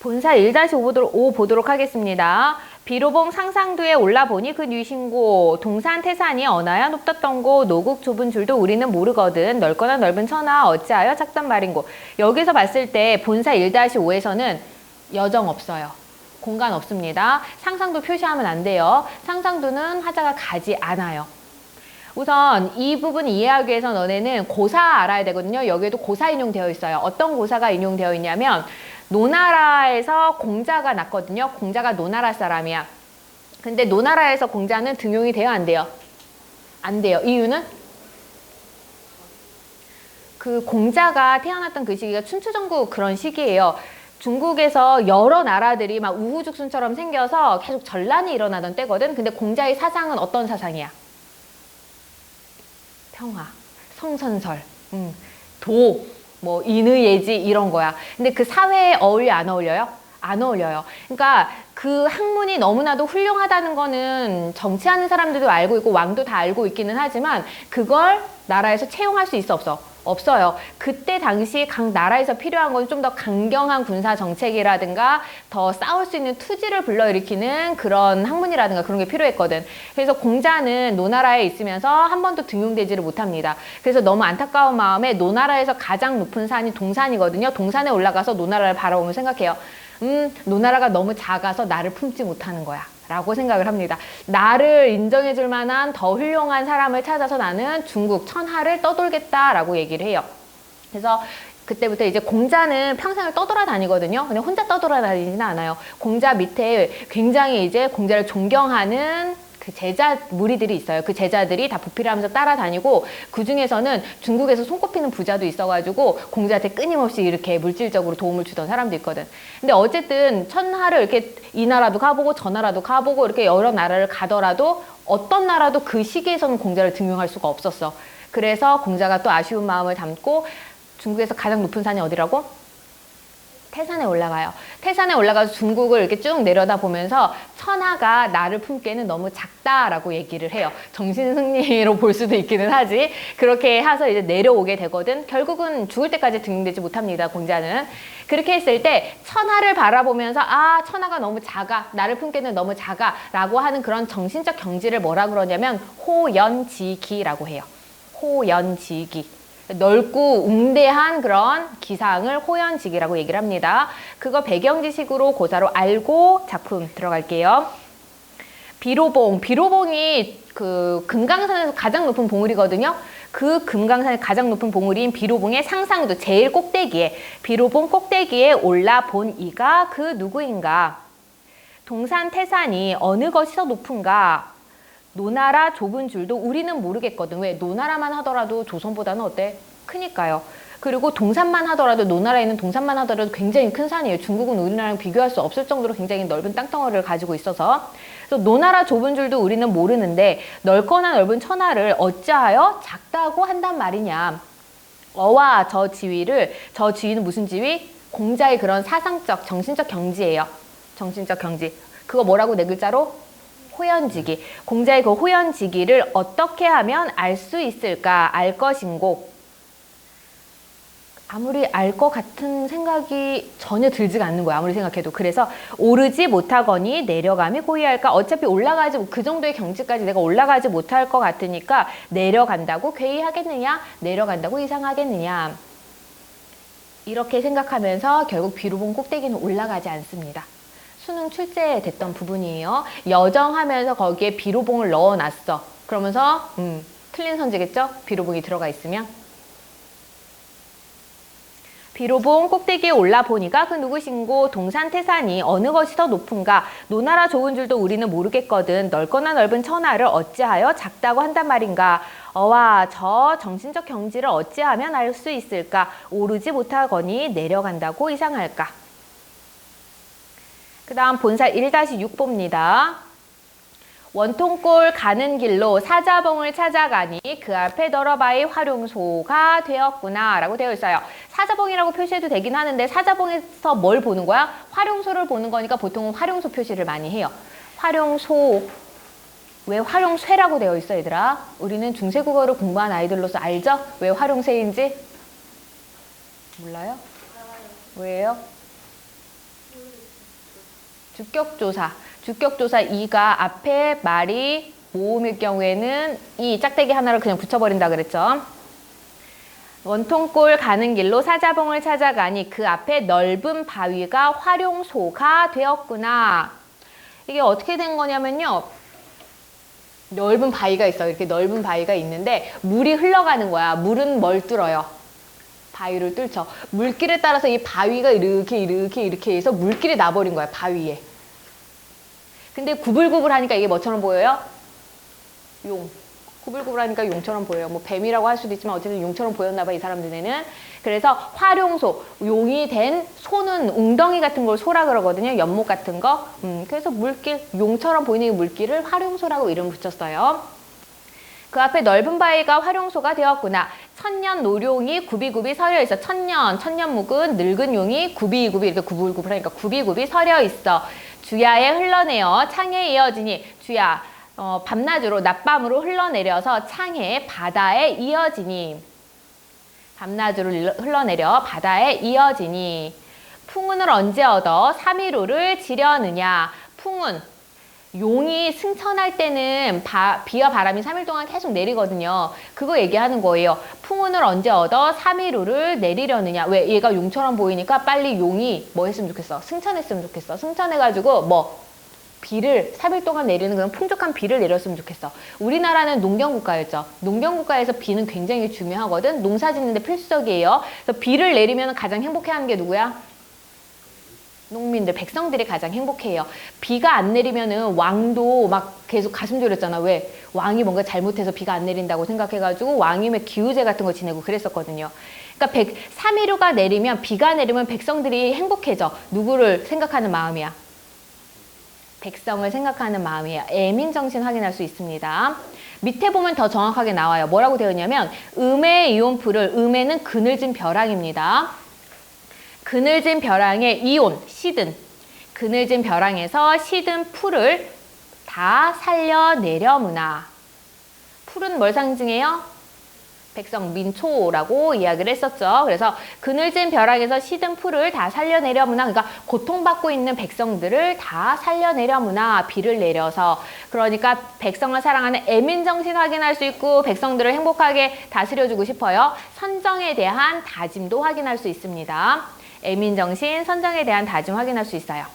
본사 1-5 보도록, 5 보도록 하겠습니다. 비로봉 상상도에 올라보니 그 유신고 동산 태산이 언하야 높았던 곳 노국 좁은 줄도 우리는 모르거든 넓거나 넓은 천하 어찌하여 작단 말인고 여기서 봤을 때 본사 1-5에서는 여정 없어요. 공간 없습니다. 상상도 표시하면 안 돼요. 상상도는 하자가 가지 않아요. 우선 이 부분 이해하기 위해서 너네는 고사 알아야 되거든요. 여기에도 고사 인용되어 있어요. 어떤 고사가 인용되어 있냐면 노나라에서 공자가 났거든요. 공자가 노나라 사람이야. 근데 노나라에서 공자는 등용이 돼요, 안 돼요? 안 돼요. 이유는 그 공자가 태어났던 그 시기가 춘추전국 그런 시기예요. 중국에서 여러 나라들이 막 우후죽순처럼 생겨서 계속 전란이 일어나던 때거든. 근데 공자의 사상은 어떤 사상이야? 평화, 성선설, 음, 도, 뭐 인의예지 이런 거야. 근데 그 사회에 어울려 안 어울려요? 안 어울려요. 그러니까 그 학문이 너무나도 훌륭하다는 거는 정치하는 사람들도 알고 있고 왕도 다 알고 있기는 하지만 그걸 나라에서 채용할 수 있어 없어? 없어요. 그때 당시 각 나라에서 필요한 건 좀 더 강경한 군사 정책이라든가 더 싸울 수 있는 투지를 불러일으키는 그런 학문이라든가 그런 게 필요했거든. 그래서 공자는 노나라에 있으면서 한 번도 등용되지를 못합니다. 그래서 너무 안타까운 마음에 노나라에서 가장 높은 산이 동산이거든요. 동산에 올라가서 노나라를 바라보면 생각해요. 음, 노나라가 너무 작아서 나를 품지 못하는 거야. 라고 생각을 합니다. 나를 인정해 줄 만한 더 훌륭한 사람을 찾아서 나는 중국 천하를 떠돌겠다 라고 얘기를 해요. 그래서 그때부터 이제 공자는 평생을 떠돌아다니거든요. 근데 혼자 떠돌아다니지는 않아요. 공자 밑에 굉장히 이제 공자를 존경하는 그 제자 무리들이 있어요. 그 제자들이 다 부필하면서 따라다니고 그 중에서는 중국에서 손꼽히는 부자도 있어가지고 공자한테 끊임없이 이렇게 물질적으로 도움을 주던 사람도 있거든. 근데 어쨌든 천하를 이렇게 이 나라도 가보고 저 나라도 가보고 이렇게 여러 나라를 가더라도 어떤 나라도 그 시기에서는 공자를 등용할 수가 없었어. 그래서 공자가 또 아쉬운 마음을 담고 중국에서 가장 높은 산이 어디라고? 태산에 올라가요. 태산에 올라가서 중국을 이렇게 쭉 내려다 보면서 천하가 나를 품기에는 너무 작다라고 얘기를 해요. 정신승리로 볼 수도 있기는 하지. 그렇게 해서 이제 내려오게 되거든. 결국은 죽을 때까지 등용되지 못합니다. 공자는. 그렇게 했을 때 천하를 바라보면서 아 천하가 너무 작아. 나를 품기에는 너무 작아. 라고 하는 그런 정신적 경지를 뭐라 그러냐면 호연지기라고 해요. 호연지기. 넓고 웅대한 그런 기상을 호연지기라고 얘기를 합니다. 그거 배경 지식으로 고사로 알고 작품 들어갈게요. 비로봉, 비로봉이 그 금강산에서 가장 높은 봉우리거든요. 그 금강산의 가장 높은 봉우리인 비로봉의 상상도 제일 꼭대기에 비로봉 꼭대기에 올라 본 이가 그 누구인가? 동산 태산이 어느 것이 더 높은가? 노나라 좁은 줄도 우리는 모르겠거든. 왜? 노나라만 하더라도 조선보다는 어때? 크니까요. 그리고 동산만 하더라도 노나라에 있는 동산만 하더라도 굉장히 큰 산이에요. 중국은 우리나라랑 비교할 수 없을 정도로 굉장히 넓은 땅덩어리를 가지고 있어서 그래서 노나라 좁은 줄도 우리는 모르는데 넓거나 넓은 천하를 어찌하여 작다고 한단 말이냐. 어와 저 지위를 저 지위는 무슨 지위? 공자의 그런 사상적 정신적 경지예요. 정신적 경지. 그거 뭐라고 네 글자로? 호연지기. 공자의 그 호연지기를 어떻게 하면 알 수 있을까? 알 것인고. 아무리 알 것 같은 생각이 전혀 들지가 않는 거야. 아무리 생각해도. 그래서 오르지 못하거니 내려감이 고의할까? 어차피 올라가지, 그 정도의 경지까지 내가 올라가지 못할 것 같으니까 내려간다고 괴이하겠느냐? 내려간다고 이상하겠느냐? 이렇게 생각하면서 결국 비로봉 꼭대기는 올라가지 않습니다. 수능 출제됐던 부분이에요. 여정하면서 거기에 비로봉을 넣어놨어. 그러면서 음, 틀린 선지겠죠? 비로봉이 들어가 있으면. 비로봉 꼭대기에 올라 보니까 그 누구신고 동산 태산이 어느 것이 더 높은가 노나라 좋은 줄도 우리는 모르겠거든 넓거나 넓은 천하를 어찌하여 작다고 한단 말인가 어와 저 정신적 경지를 어찌하면 알 수 있을까 오르지 못하거니 내려간다고 이상할까 그 다음 본사 1-6 봅니다. 원통골 가는 길로 사자봉을 찾아가니 그 앞에 너러바의 활용소가 되었구나 라고 되어 있어요. 사자봉이라고 표시해도 되긴 하는데 사자봉에서 뭘 보는 거야? 활용소를 보는 거니까 보통은 활용소 표시를 많이 해요. 활용소 왜 활용쇠라고 되어 있어 얘들아? 우리는 중세국어를 공부한 아이들로서 알죠? 왜 활용쇠인지? 몰라요? 왜요? 주격조사. 주격조사 2가 앞에 말이 모음일 경우에는 이 짝대기 하나를 그냥 붙여버린다 그랬죠. 원통골 가는 길로 사자봉을 찾아가니 그 앞에 넓은 바위가 활용소가 되었구나. 이게 어떻게 된 거냐면요. 넓은 바위가 있어. 이렇게 넓은 바위가 있는데 물이 흘러가는 거야. 물은 뭘 뚫어요? 바위를 뚫죠. 물길에 따라서 이 바위가 이렇게 이렇게 이렇게 해서 물길이 나버린 거야. 바위에. 근데 구불구불 하니까 이게 뭐처럼 보여요? 용. 구불구불 하니까 용처럼 보여요. 뭐 뱀이라고 할 수도 있지만 어쨌든 용처럼 보였나 봐, 이 사람들 에는. 그래서 활용소, 용이 된 소는 웅덩이 같은 걸 소라 그러거든요. 연못 같은 거. 음, 그래서 물길, 용처럼 보이는 이 물길을 활용소라고 이름 붙였어요. 그 앞에 넓은 바위가 활용소가 되었구나. 천년 노룡이 굽이굽이 서려 있어. 천년, 천년 묵은 늙은 용이 굽이굽이 이렇게 구불구불 하니까 굽이굽이 서려 있어. 주야에 흘러내어 창에 이어지니 주야 어, 밤낮으로 낮밤으로 흘러내려서 창에 바다에 이어지니. 밤낮으로 흘러내려 바다에 이어지니. 풍운을 언제 얻어 삼일오를 지려느냐? 풍운 용이 승천할 때는 바, 비와 바람이 3일 동안 계속 내리거든요. 그거 얘기하는 거예요. 풍운을 언제 얻어 3일우를 내리려느냐. 왜? 얘가 용처럼 보이니까 빨리 용이 뭐 했으면 좋겠어? 승천했으면 좋겠어. 승천해가지고 뭐 비를 3일 동안 내리는 그런 풍족한 비를 내렸으면 좋겠어. 우리나라는 농경국가였죠. 농경국가에서 비는 굉장히 중요하거든. 농사 짓는데 필수적이에요. 그래서 비를 내리면 가장 행복해하는 게 누구야? 농민들, 백성들이 가장 행복해요. 비가 안 내리면은 왕도 막 계속 가슴 졸였잖아. 왜? 왕이 뭔가 잘못해서 비가 안 내린다고 생각해가지고 왕임의 기우제 같은 거 지내고 그랬었거든요. 그러니까 백, 3일우가 내리면, 비가 내리면 백성들이 행복해져. 누구를 생각하는 마음이야? 백성을 생각하는 마음이에요. 애민 정신 확인할 수 있습니다. 밑에 보면 더 정확하게 나와요. 뭐라고 되어 있냐면, 음의 이온풀을, 음에는 그늘진 벼랑입니다. 그늘진 벼랑에 이온, 시든, 그늘진 벼랑에서 시든 풀을 다 살려내려무나. 풀은 뭘 상징해요? 백성 민초라고 이야기를 했었죠. 그래서 그늘진 벼락에서 시든 풀을 다 살려내려무나 그러니까 고통받고 있는 백성들을 다 살려내려무나 비를 내려서 그러니까 백성을 사랑하는 애민 정신 확인할 수 있고 백성들을 행복하게 다스려주고 싶어요. 선정에 대한 다짐도 확인할 수 있습니다. 애민 정신, 선정에 대한 다짐 확인할 수 있어요.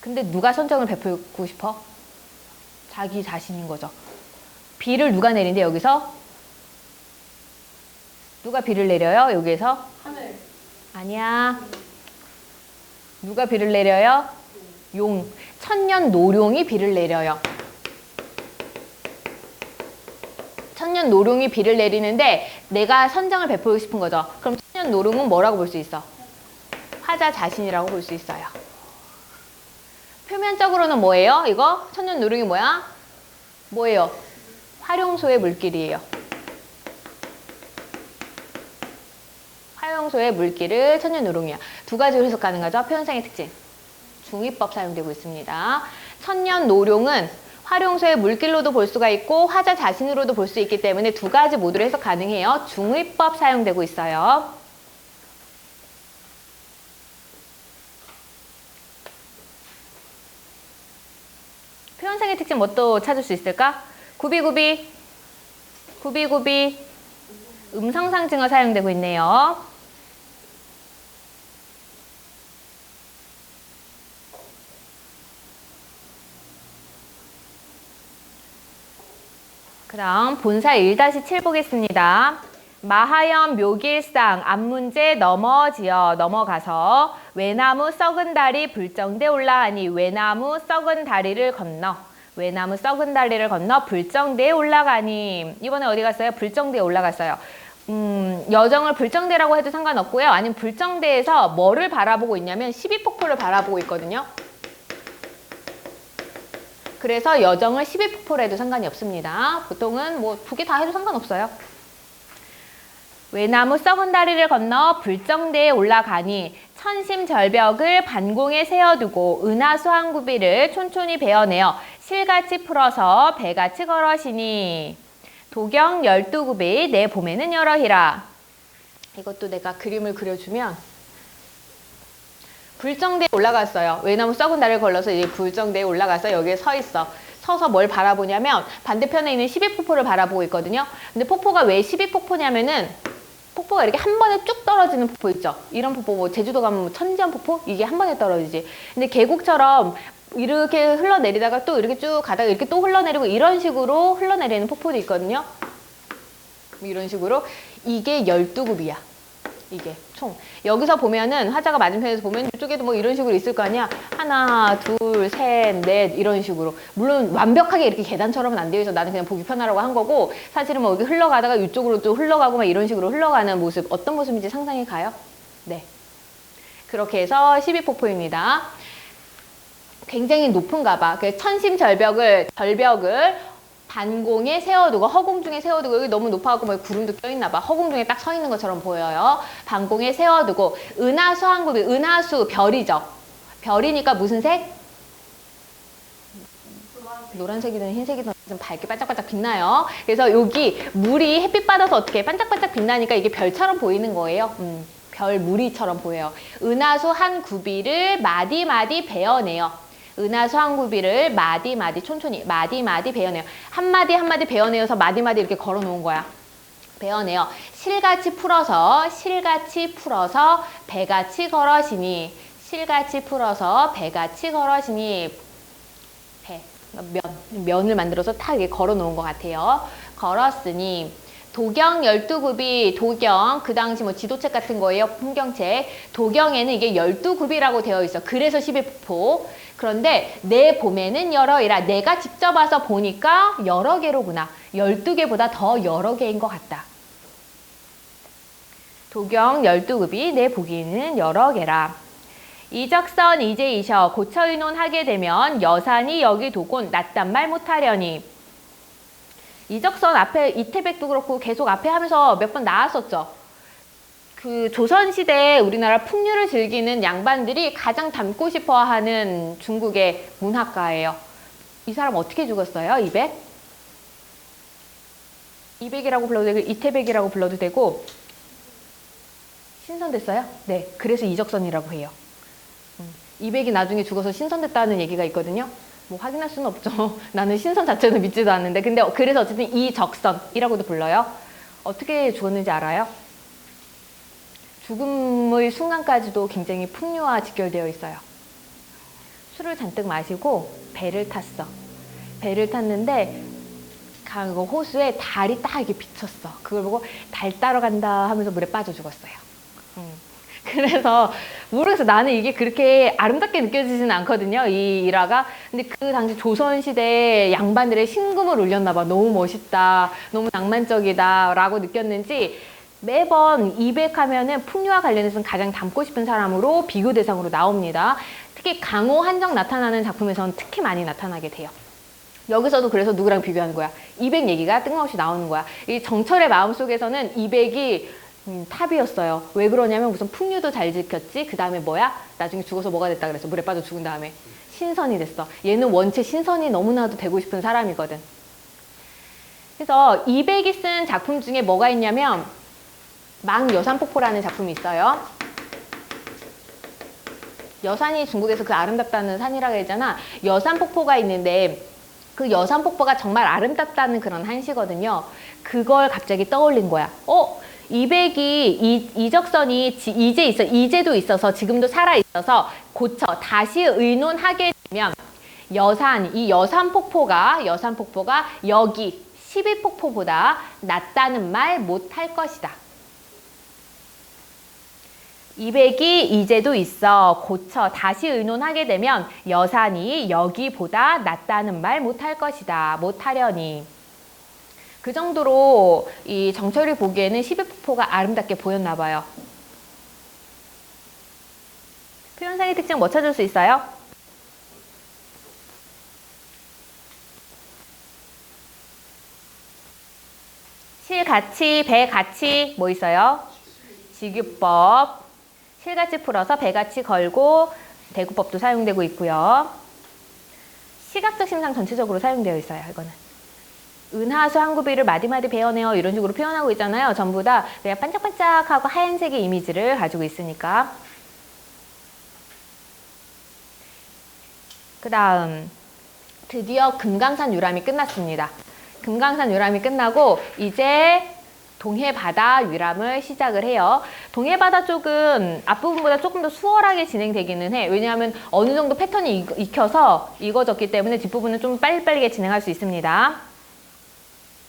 근데 누가 선정을 베풀고 싶어? 자기 자신인 거죠. 비를 누가 내린대 여기서? 누가 비를 내려요 여기에서? 하늘. 아니야. 누가 비를 내려요? 용. 천년 노룡이 비를 내려요. 천년 노룡이 비를 내리는데 내가 선정을 베풀고 싶은 거죠. 그럼 천년 노룡은 뭐라고 볼 수 있어? 화자 자신이라고 볼 수 있어요. 표면적으로는 뭐예요? 이거? 천년 노룡이 뭐야? 뭐예요? 활용소의 물길이에요. 활용소의 물길을 천년노롱이야. 두 가지로 해석 가능하죠. 표현상의 특징. 중위법 사용되고 있습니다. 천년노룡은 활용소의 물길로도 볼 수가 있고 화자 자신으로도 볼 수 있기 때문에 두 가지 모두로 해석 가능해요. 중위법 사용되고 있어요. 표현상의 특징 뭐 또 찾을 수 있을까? 구비구비, 구비구비, 음성상징어 사용되고 있네요. 그럼 본사 1-7 보겠습니다. 마하연 묘길상 앞문제 넘어지어 넘어가서 외나무 썩은 다리 불정대 올라가니 외나무 썩은 다리를 건너 외나무 썩은 다리를 건너 불정대에 올라가니 이번에 어디 갔어요? 불정대에 올라갔어요. 음, 여정을 불정대라고 해도 상관없고요. 아니면 불정대에서 뭐를 바라보고 있냐면 12폭포를 바라보고 있거든요. 그래서 여정을 12폭포로 해도 상관이 없습니다. 보통은 뭐 두 개 다 해도 상관없어요. 외나무 썩은 다리를 건너 불정대에 올라가니 천심절벽을 반공에 세워두고 은하수 한 구비를 촌촌히 베어내어 실같이 풀어서 배같이 걸어시니 도경 열두 구비 내 봄에는 여러 히라 이것도 내가 그림을 그려주면 불정대에 올라갔어요. 외나무 썩은 달을 걸러서 이제 불정대에 올라가서 여기에 서 있어. 서서 뭘 바라보냐면 반대편에 있는 12폭포를 바라보고 있거든요. 근데 폭포가 왜 12폭포냐면은 폭포가 이렇게 한 번에 쭉 떨어지는 폭포 있죠. 이런 폭포 뭐 제주도 가면 뭐 천지연 폭포 이게 한 번에 떨어지지. 근데 계곡처럼 이렇게 흘러내리다가 또 이렇게 쭉 가다가 이렇게 또 흘러내리고 이런 식으로 흘러내리는 폭포도 있거든요. 뭐 이런 식으로 이게 12굽이야. 이게 총. 여기서 보면은 화자가 맞은편에서 보면 이쪽에도 뭐 이런 식으로 있을 거 아니야? 하나 둘 셋 넷 이런 식으로. 물론 완벽하게 이렇게 계단처럼은 안 되어 있어 나는 그냥 보기 편하라고 한 거고 사실은 뭐 여기 흘러가다가 이쪽으로 또 흘러가고 막 이런 식으로 흘러가는 모습 어떤 모습인지 상상이 가요? 네. 그렇게 해서 12폭포입니다. 굉장히 높은가 봐. 그 천심절벽을 절벽을 반공에 세워두고 허공 중에 세워두고 여기 너무 높아갖고 뭐 구름도 껴있나 봐. 허공 중에 딱 서 있는 것처럼 보여요. 반공에 세워두고 은하수 한 굽이 은하수 별이죠. 별이니까 무슨 색? 노란색이든 흰색이든 좀 밝게 반짝반짝 빛나요. 그래서 여기 물이 햇빛 받아서 어떻게 반짝반짝 빛나니까 이게 별처럼 보이는 거예요. 음, 별 무리처럼 보여요. 은하수 한 구비를 마디마디 베어내요. 은하수 한 구비를 마디마디 촌촌히 마디마디 베어내요. 한마디 한마디 베어내어서 마디마디 이렇게 걸어 놓은 거야. 베어내요. 실같이 풀어서 실같이 풀어서 배같이 걸어시니 실같이 풀어서 배같이 걸어시니 배, 면, 면을 만들어서 탁 이렇게 걸어 놓은 것 같아요. 걸었으니 도경 12굽이 도경 그 당시 뭐 지도책 같은 거예요. 풍경책. 도경에는 이게 12굽이라고 되어 있어. 그래서 12폭포. 그런데 내 봄에는 여러이라 내가 직접 와서 보니까 여러 개로구나. 12개보다 더 여러 개인 것 같다. 도경 12급이 내 보기에는 여러 개라. 이적선 이제 이셔 고쳐 의논하게 되면 여산이 여기 도곤 낫단 말 못하려니. 이적선 앞에 이태백도 그렇고 계속 앞에 하면서 몇 번 나왔었죠. 그 조선시대 우리나라 풍류를 즐기는 양반들이 가장 닮고 싶어 하는 중국의 문학가예요. 이 사람 어떻게 죽었어요? 이백? 이백이라고 불러도 되고 이태백이라고 불러도 되고 신선됐어요? 네. 그래서 이적선이라고 해요. 음, 이백이 나중에 죽어서 신선됐다는 얘기가 있거든요. 뭐 확인할 수는 없죠. 나는 신선 자체는 믿지도 않는데. 근데 그래서 어쨌든 이 적선이라고도 불러요. 어떻게 죽었는지 알아요? 죽음의 순간까지도 굉장히 풍요와 직결되어 있어요. 술을 잔뜩 마시고 배를 탔어. 배를 탔는데 강그 호수에 달이 딱 이렇게 비쳤어. 그걸 보고 달 따러 간다 하면서 물에 빠져 죽었어요. 음. 그래서 모르겠어. 나는 이게 그렇게 아름답게 느껴지지는 않거든요. 이 일화가. 근데 그 당시 조선시대 양반들의 신금을 울렸나 봐. 너무 멋있다. 너무 낭만적이다. 라고 느꼈는지 매번 200 하면은 풍류와 관련해서는 가장 닮고 싶은 사람으로 비교 대상으로 나옵니다. 특히 강호 한정 나타나는 작품에서는 특히 많이 나타나게 돼요. 여기서도 그래서 누구랑 비교하는 거야? 200 얘기가 뜬금없이 나오는 거야. 이 정철의 마음속에서는 200이 음, 탑이었어요. 왜 그러냐면 우선 풍류도 잘 지켰지. 그 다음에 뭐야? 나중에 죽어서 뭐가 됐다 그랬어. 물에 빠져 죽은 다음에 신선이 됐어. 얘는 원체 신선이 너무나도 되고 싶은 사람이거든. 그래서 200이 쓴 작품 중에 뭐가 있냐면 망 여산폭포라는 작품이 있어요. 여산이 중국에서 그 아름답다는 산이라고 했잖아. 여산폭포가 있는데 그 여산폭포가 정말 아름답다는 그런 한시거든요. 그걸 갑자기 떠올린 거야. 어? 200이 이, 이적선이 지- 이제 있어 이제도 있어서 지금도 살아 있어서 고쳐 다시 의논하게 되면 여산 이 여산 폭포가 여산 폭포가 여기 12 폭포보다 낫다는 말 못할 것이다. 200이 이제도 있어 고쳐 다시 의논하게 되면 여산이 여기보다 낫다는 말 못할 것이다. 못하려니. 그 정도로 이 정철이 보기에는 12폭포가 아름답게 보였나 봐요. 표현상의 특징 뭐 찾을 수 있어요? 실같이, 배같이 뭐 있어요? 지규법. 실같이 풀어서 배같이 걸고 대구법도 사용되고 있고요. 시각적 심상 전체적으로 사용되어 있어요. 이거는. 은하수 한구비를 마디마디 베어내어 이런 식으로 표현하고 있잖아요. 전부 다 그냥 반짝반짝하고 하얀색의 이미지를 가지고 있으니까. 그 다음 드디어 금강산 유람이 끝났습니다. 금강산 유람이 끝나고 이제 동해바다 유람을 시작을 해요. 동해바다 쪽은 앞부분보다 조금 더 수월하게 진행되기는 해. 왜냐하면 어느 정도 패턴이 익- 익혀서 익어졌기 때문에 뒷부분은 좀 빨리빨리 진행할 수 있습니다.